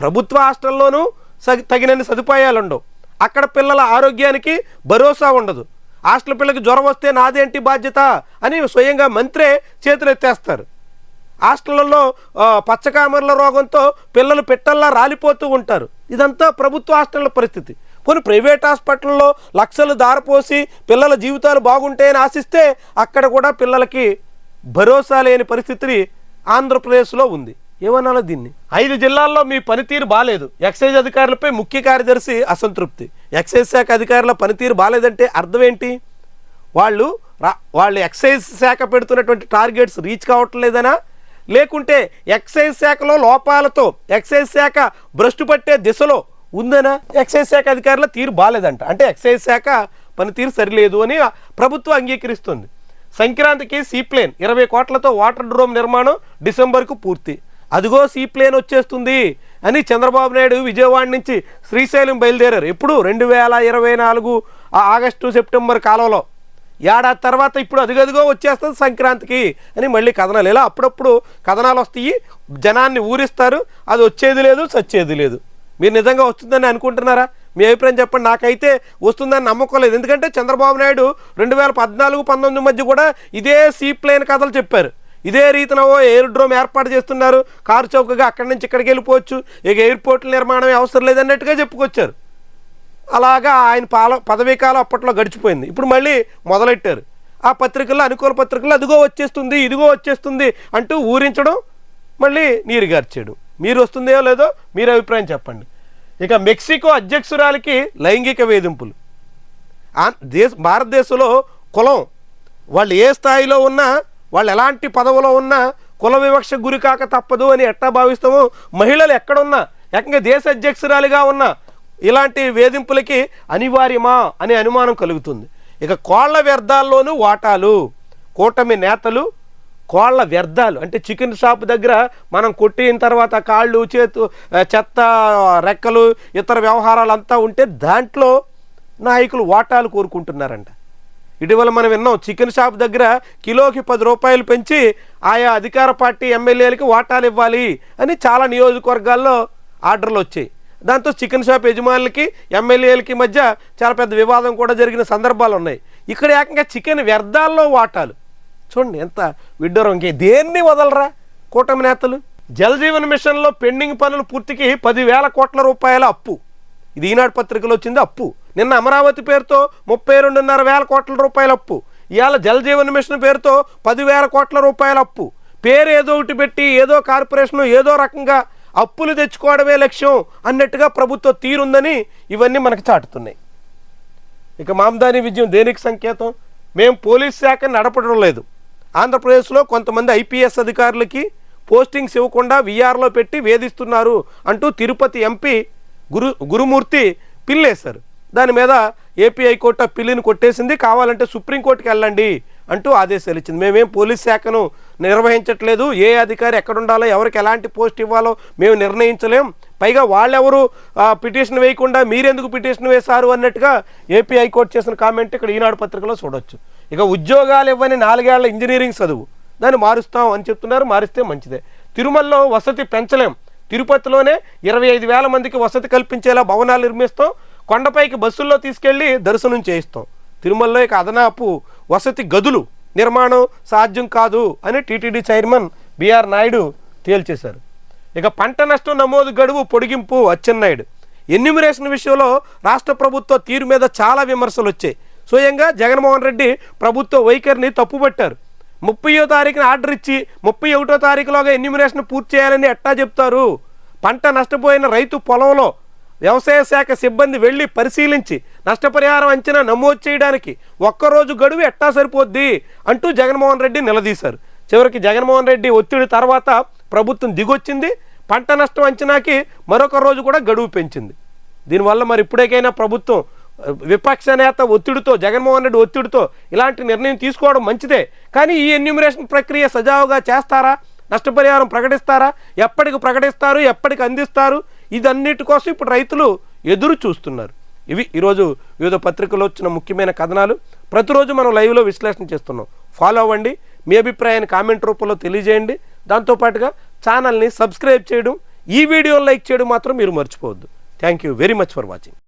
ప్రభుత్వ హాస్టల్లోనూ స- తగినన్ని సదుపాయాలు ఉండవు అక్కడ పిల్లల ఆరోగ్యానికి భరోసా ఉండదు. హాస్టల్ పిల్లకి జ్వరం వస్తే నాదేంటి బాధ్యత అని స్వయంగా మంత్రే చేతులు ఎత్తేస్తారు హాస్టళ్ళలో పచ్చకామర్ల రోగంతో పిల్లలు పెట్టల్లా రాలిపోతూ ఉంటారు. ఇదంతా ప్రభుత్వ హాస్టళ్ళ పరిస్థితి. కొన్ని ప్రైవేట్ హాస్పిటల్లో లక్షలు దారపోసి పిల్లల జీవితాలు బాగుంటాయని ఆశిస్తే అక్కడ కూడా పిల్లలకి భరోసా లేని పరిస్థితి ఆంధ్రప్రదేశ్లో ఉంది. ఏమనాలో దీన్ని? ఐదు జిల్లాల్లో మీ పనితీరు బాలేదు. ఎక్సైజ్ అధికారులపై ముఖ్య కార్యదర్శి అసంతృప్తి. ఎక్సైజ్ శాఖ అధికారుల పనితీరు బాలేదంటే అర్థం ఏంటి? వాళ్ళు రా వాళ్ళు ఎక్సైజ్ శాఖ పెడుతున్నటువంటి టార్గెట్స్ రీచ్ కావట్లేదనా లేకుంటే ఎక్సైజ్ శాఖలో లోపాలతో ఎక్సైజ్ శాఖ భ్రష్టు పట్టే దిశలో ఉందనా? ఎక్సైజ్ శాఖ అధికారుల తీరు బాలేదంట. అంటే ఎక్సైజ్ శాఖ పనితీరు సరిలేదు అని ప్రభుత్వం అంగీకరిస్తుంది. సంక్రాంతికి సీప్లేన్ ఇరవై కోట్లతో వాటర్ డ్రోమ్ నిర్మాణం డిసెంబర్కు పూర్తి. అదిగో సీప్లేన్ వచ్చేస్తుంది అని చంద్రబాబు నాయుడు విజయవాడ నుంచి శ్రీశైలం బయలుదేరారు. ఎప్పుడు? రెండు వేల ఇరవై నాలుగు ఆగస్టు సెప్టెంబర్ కాలంలో. ఏడాది తర్వాత ఇప్పుడు అదిగదిగో వచ్చేస్తుంది సంక్రాంతికి అని మళ్ళీ కథనాలు. ఇలా అప్పుడప్పుడు కథనాలు వస్తాయి. జనాన్ని ఊరిస్తారు. అది వచ్చేది లేదు చచ్చేది లేదు. మీరు నిజంగా వస్తుందని అనుకుంటున్నారా? మీ అభిప్రాయం చెప్పండి. నాకైతే వస్తుందని నమ్మకం లేదు. ఎందుకంటే చంద్రబాబు నాయుడు రెండు వేల పద్నాలుగు పంతొమ్మిది మధ్య కూడా ఇదే సీ ప్లేన్ కథలు చెప్పారు. ఇదే రీతిన ఓ ఎయిర్ డ్రోమ్ ఏర్పాటు చేస్తున్నారు. కారు చౌకగా అక్కడి నుంచి ఇక్కడికి వెళ్ళిపోవచ్చు. ఇక ఎయిర్పోర్ట్ల నిర్మాణం అవసరం లేదన్నట్టుగా చెప్పుకొచ్చారు. అలాగా ఆయన పాల పదవీ కాలం అప్పట్లో గడిచిపోయింది. ఇప్పుడు మళ్ళీ మొదలెట్టారు. ఆ పత్రికల్లో అనుకూల పత్రికల్లో అదిగో వచ్చేస్తుంది ఇదిగో వచ్చేస్తుంది అంటూ ఊరించడం మళ్ళీ నీరు గార్చేయడం మీరు వస్తుందో లేదో మీరు అభిప్రాయం చెప్పండి. ఇక మెక్సికో అధ్యక్షురాలికి లైంగిక వేధింపులు. దేశ భారతదేశంలో కులం వాళ్ళు ఏ స్థాయిలో ఉన్నా వాళ్ళు ఎలాంటి పదవిలో ఉన్నా కుల వివక్ష గురి కాక తప్పదు అని ఎట్టా భావిస్తామో మహిళలు ఎక్కడున్నా ఏకంగా దేశ అధ్యక్షురాలిగా ఉన్న ఇలాంటి వేధింపులకి అనివార్యమా అనే అనుమానం కలుగుతుంది. ఇక కోళ్ళ వ్యర్థాల్లోనూ వాటాలు కూటమి నేతలు కోళ్ళ వ్యర్థాలు అంటే చికెన్ షాప్ దగ్గర మనం కొట్టిన తర్వాత కాళ్ళు చేతు చెత్త రెక్కలు ఇతర వ్యవహారాలు అంతా ఉంటే దాంట్లో నాయకులు వాటాలు కోరుకుంటున్నారంట. ఇటీవల మనం విన్నాం చికెన్ షాప్ దగ్గర కిలోకి పది రూపాయలు పెంచి ఆయా అధికార పార్టీ ఎమ్మెల్యేలకి వాటాలు ఇవ్వాలి అని చాలా నియోజకవర్గాల్లో ఆర్డర్లు వచ్చాయి. దాంతో చికెన్ షాప్ యజమానులకి ఎమ్మెల్యేలకి మధ్య చాలా పెద్ద వివాదం కూడా జరిగిన సందర్భాలు ఉన్నాయి. ఇక్కడ ఏకంగా చికెన్ వ్యర్థాల్లో వాటాలు. చూడండి ఎంత విడ్డూరం ఇంకే. దేన్ని వదలరా కూటమి నేతలు? జలజీవన్ మిషన్లో పెండింగ్ పనులు పూర్తికి పదివేల కోట్ల రూపాయల అప్పు. ఇది ఈనాడు పత్రికలో వచ్చింది అప్పు. నిన్న అమరావతి పేరుతో ముప్పై రెండున్నర వేల కోట్ల రూపాయల అప్పు. ఇవాళ జలజీవన్ మిషన్ పేరుతో పదివేల కోట్ల రూపాయల అప్పు. పేరు ఏదో ఒకటి పెట్టి ఏదో కార్పొరేషన్ ఏదో రకంగా అప్పులు తెచ్చుకోవడమే లక్ష్యం అన్నట్టుగా ప్రభుత్వ తీరుందని ఇవన్నీ మనకు చాటుతున్నాయి. ఇక మామదాని విజయం దేనికి సంకేతం? మేము పోలీస్ శాఖ నడపడం లేదు. ఆంధ్రప్రదేశ్లో కొంతమంది ఐపీఎస్ అధికారులకి పోస్టింగ్స్ ఇవ్వకుండా విఆర్లో పెట్టి వేధిస్తున్నారు అంటూ తిరుపతి ఎంపీ గురు గురుమూర్తి పిల్లేశారు. దాని మీద ఏపీ హైకోర్టు ఆ పిల్లిని కొట్టేసింది కావాలంటే సుప్రీంకోర్టుకి వెళ్ళండి అంటూ ఆదేశాలు ఇచ్చింది. మేమేం పోలీస్ శాఖను నిర్వహించట్లేదు ఏ అధికారి ఎక్కడ ఉండాలో ఎవరికి ఎలాంటి పోస్ట్ ఇవ్వాలో మేము నిర్ణయించలేం. పైగా వాళ్ళెవరు పిటిషన్ వేయకుండా మీరెందుకు పిటిషన్ వేశారు అన్నట్టుగా ఏపీ హైకోర్టు చేసిన కామెంట్ ఇక్కడ ఈనాడు పత్రికలో చూడొచ్చు. ఇక ఉద్యోగాలు ఇవ్వని నాలుగేళ్ళ ఇంజనీరింగ్ చదువు. దాన్ని మారుస్తాం అని చెప్తున్నారు మారిస్తే మంచిదే. తిరుమలలో వసతి పెంచలేం. తిరుపతిలోనే ఇరవై ఐదు వేల మందికి వసతి కల్పించేలా భవనాలు నిర్మిస్తాం. కొండపైకి బస్సుల్లో తీసుకెళ్ళి దర్శనం చేయిస్తాం. తిరుమలలో ఇక అదనాపు వసతి గదులు నిర్మాణం సాధ్యం కాదు అని టీటీడీ చైర్మన్ బిఆర్ నాయుడు తేల్చేశారు. ఇక పంట నష్టం నమోదు గడువు పొడిగింపు అచ్చెన్నాయుడు. ఎన్యూమరేషన్ విషయంలో రాష్ట్ర ప్రభుత్వ తీరు మీద చాలా విమర్శలు వచ్చాయి స్వయంగా జగన్మోహన్ రెడ్డి ప్రభుత్వ వైఖరిని తప్పుపట్టారు. ముప్పయో తారీఖున ఆర్డర్ ఇచ్చి ముప్పై ఒకటో తారీఖులోగా ఎన్యూమినేషన్ పూర్తి చేయాలని ఎట్టా చెప్తారు? పంట నష్టపోయిన రైతు పొలంలో వ్యవసాయ శాఖ సిబ్బంది వెళ్ళి పరిశీలించి నష్టపరిహారం అంచనా నమోదు చేయడానికి ఒక్కరోజు గడువు ఎట్టా సరిపోద్ది? అంటూ జగన్మోహన్ రెడ్డి నిలదీశారు. చివరికి జగన్మోహన్ రెడ్డి ఒత్తిడి తర్వాత ప్రభుత్వం దిగొచ్చింది. పంట నష్టం అంచనాకి మరొక రోజు కూడా గడువు పెంచింది. దీనివల్ల మరి ఇప్పుడేకైనా ప్రభుత్వం విపక్ష నేత ఒత్తిడితో జగన్మోహన్ రెడ్డి ఒత్తిడితో ఇలాంటి నిర్ణయం తీసుకోవడం మంచిదే. కానీ ఈ ఎన్యూమరేషన్ ప్రక్రియ సజావుగా చేస్తారా? నష్టపరిహారం ప్రకటిస్తారా? ఎప్పటికి ప్రకటిస్తారు? ఎప్పటికి అందిస్తారు? ఇదన్నిటి కోసం ఇప్పుడు రైతులు ఎదురు చూస్తున్నారు. ఇవి ఈరోజు వివిధ పత్రికల్లో వచ్చిన ముఖ్యమైన కథనాలు. ప్రతిరోజు మనం లైవ్లో విశ్లేషణ చేస్తున్నాం. ఫాలో అవ్వండి. మీ అభిప్రాయాన్ని కామెంట్ రూపంలో తెలియజేయండి. దాంతోపాటుగా ఛానల్ని సబ్స్క్రైబ్ చేయడం ఈ వీడియోని లైక్ చేయడం మాత్రం మీరు మర్చిపోవద్దు. Thank you very much for watching.